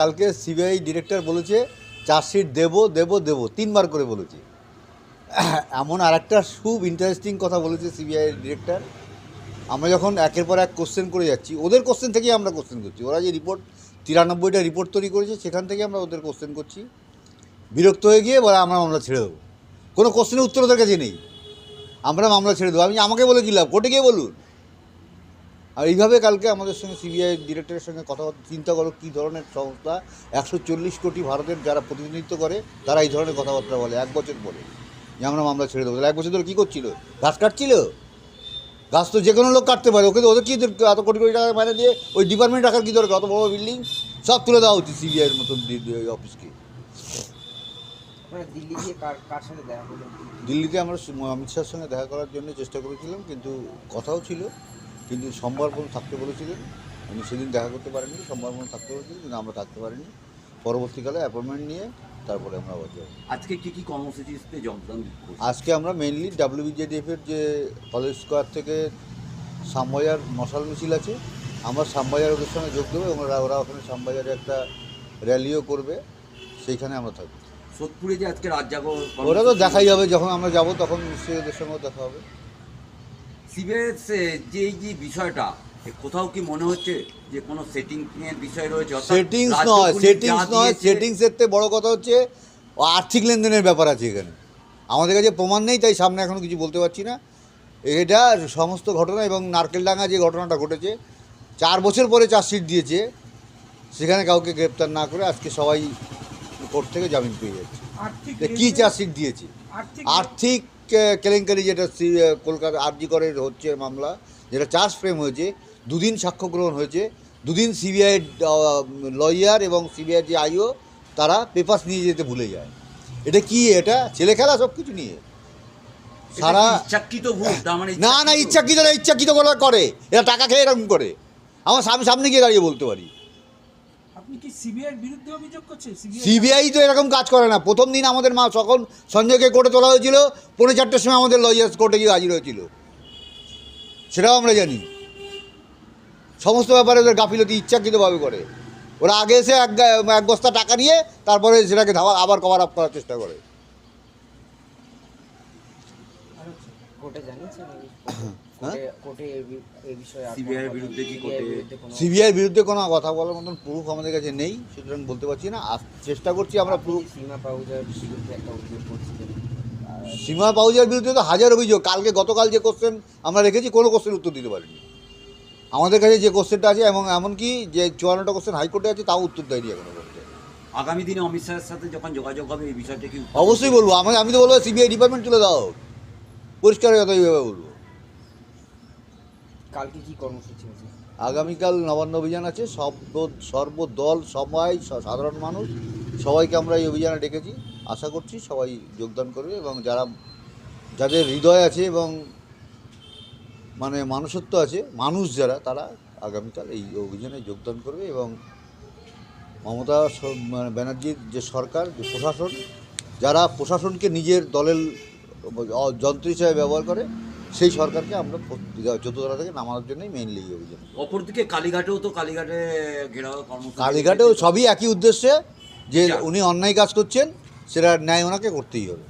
কালকে CBI director বলেছে, chargesheet দেবো দেবো দেবো। তিনবার করে বলেছে। এমন আর একটা খুব ইন্টারেস্টিং কথা বলেছে সিবিআই ডিরেক্টর। আমরা যখন একের পর এক কোশ্চেন করে যাচ্ছি, ওদের কোশ্চেন থেকেই আমরা কোশ্চেন করছি। ওরা যে রিপোর্ট তিরানব্বইটা রিপোর্ট তৈরি করেছে, সেখান থেকে আমরা ওদের কোশ্চেন করছি। বিরক্ত হয়ে গিয়ে বলে, আমরা মামলা ছেড়ে দেবো। কোনো কোশ্চেনের উত্তর ওদের কাছে নেই। আমরা মামলা ছেড়ে দেবো। আমি, আমাকে বলে কী লাভ? কোর্টে গিয়ে বলুন। আর এইভাবে কালকে আমাদের সঙ্গে সিবিআই ডিরেক্টরের সঙ্গে কথা চিন্তা করো কী ধরনের সংস্থা। একশো চল্লিশ কোটি ভারতের যারা প্রতিনিধিত্ব করে তারা এই ধরনের কথাবার্তা বলে এক বছর পরে। যে আমরা মামলা ছেড়ে দেবো। তাহলে এক বছর ধরে কী করছিল? গাছ কাটছিল? গাছ তো যে কোনো লোক কাটতে পারে। ওকে তো ওদের কী এত কোটি কোটি টাকা মানে দিয়ে ওই ডিপার্টমেন্ট রাখার কী দরকার? অত বড় বিল্ডিং সব তুলে দেওয়া উচিত সিবিআইয়ের মতন অফিসকে দিল্লিতে আমরা অমিত শাহের সঙ্গে দেখা করার জন্য চেষ্টা করেছিলাম কিন্তু কথাও ছিল। কিন্তু সোমবার পর্যন্ত থাকতে বলেছিলেন। উনি সেদিন দেখা করতে সোমবার পর্যন্ত থাকতে বলেছিলেন কিন্তু আমরা থাকতে পারিনি। পরবর্তীকালে অ্যাপয়েন্টমেন্ট নিয়ে তারপরে আমরা আবার যাব। আজকে কি কি কর্মসূচিতে যোগদান আজকে আমরা মেনলি ডাব্লিউবিজেডিএফের যে কলেজ স্কোয়ার থেকে শ্যামবাজার মশাল মিছিল আছে আমরা শ্যামবাজার ওদের সঙ্গে যোগ দেবো এবং ওরা ওরা ওখানে শ্যামবাজারে একটা র্যালিও করবে সেইখানে আমরা থাকব। সোদপুরে যে আজকে রাত জাগো ওরা তো দেখাই হবে যখন আমরা যাব তখন নিশ্চয়ই ওদের সঙ্গেও দেখা হবে। সিবিএস যে এই যে বিষয়টা কোথাও কি মনে হচ্ছে যে কোনো সেটিং এর বিষয় রয়েছে? সেটিংস নয় সেটিংস নয় সেটিংসের থেকে বড় কথা হচ্ছে ও আর্থিক লেনদেনের ব্যাপার আছে এখানে। আমাদের কাছে প্রমাণ নেই তাই সামনে এখনও কিছু বলতে পারছি না। এটা সমস্ত ঘটনা এবং নারকেলডাঙ্গা যে ঘটনাটা ঘটেছে চার বছর পরে চার্জশিট দিয়েছে সেখানে কাউকে গ্রেপ্তার না করে আজকে সবাই কোর্ট থেকে জামিন পেয়ে যাচ্ছে। কী চার্জশিট দিয়েছে? আর্থিক কেলেঙ্কারি যেটা কলকাতা আরজি করের হচ্ছে মামলা যেটা চার্জ ফ্রেম হয়েছে দুদিন সাক্ষ্য গ্রহণ হয়েছে দুদিন সিবিআই লয়ার এবং সিবিআই যে আইও তারা পেপার্স নিয়ে যেতে ভুলে যায়। এটা কি এটা? ছেলে খেলা সব কিছু নিয়ে সারা ইচ্ছাকৃত মানে না না ইচ্ছাকৃত না ইচ্ছাকৃত করে করে এরা টাকা খেয়ে এরকম করে। আমার সামনে সামনে গিয়ে দাঁড়িয়ে বলতে পারি আপনি কি সিবিআইয়ের বিরুদ্ধে অভিযোগ করছেন সিবিআই তো এরকম কাজ করে না। প্রথম দিন আমাদের মা সকল সঞ্জয়কে কোর্টে তোলা হয়েছিল। পনেরো চারটের সময় আমাদের লয়ার্স কোর্টে গিয়ে হাজির হয়েছিল। সেটাও আমরা জানি। সমস্ত ব্যাপারে ওদের গাফিলতি ইচ্ছাকৃতভাবে করে। ওরা আগে এসে এক বস্তা টাকা নিয়ে তারপরে সেটাকে আবার কভার আপ করার চেষ্টা করে কোর্টে জানিয়েছেন এই হ্যাঁ? কোর্টে কোর্টে এই বি- এই বিষয়ে আর CBI কোনো এর কথা- বিরুদ্ধে কি CBI এর কোর্টে- বিরুদ্ধে কোনো- সিবিআইয়ের বিরুদ্ধে কোনো কথা বলার মতন প্রুফ আমাদের কাছে নেই সুতরাং বলতে পারছি না। চেষ্টা করছি আমরা প্রুফ সীমা পাউজার বিরুদ্ধে একটা অভিযোগ করছিলেন? সীমা পাউজার বিরুদ্ধে তো হাজার অভিযোগ। কালকে গতকাল যে কোশ্চেন আমরা রেখেছি কোনো কোশ্চেন উত্তর দিতে পারিনি। আমাদের কাছে যে কোশ্চেনটা আছে এবং এমনকি যে চুয়ান্নটা কোশ্চেন হাইকোর্টে আছে তাও উত্তর দেয়নি এখনও আগামী দিনে অমিত শাহের সাথে যখন যোগাযোগ হবে এই বিষয়টা কি অবশ্যই বলব। আমি আমি তো বলব সিবিআই ডিপার্টমেন্ট তুলে দাও পরিষ্কার কথা এইভাবে বলব। কালকে কি কর্মসূচি আছে? আগামীকাল নবান্ন অভিযান আছে সব সর্বদল সবাই সাধারণ মানুষ সবাইকে আমরা এই অভিযানে ডেকেছি। আশা করছি সবাই যোগদান করবে এবং যারা যাদের হৃদয় আছে এবং মানে মানুষত্ব আছে মানুষ যারা তারা আগামীকাল এই অভিযানে যোগদান করবে এবং মমতা মানে ব্যানার্জির যে সরকার যে প্রশাসন যারা প্রশাসনকে নিজের দলের যন্ত্র হিসেবে ব্যবহার করে সেই সরকারকে আমরা চতুর্থ থেকে নামানোর জন্যই মেনলি অভিযান। অপরদিকে কালীঘাটেও তো কালীঘাটে ঘেরাও কালীঘাটেও সবই একই উদ্দেশ্যে যে উনি অন্যায় কাজ করছেন সেটা ন্যায় ওনাকে করতেই হবে।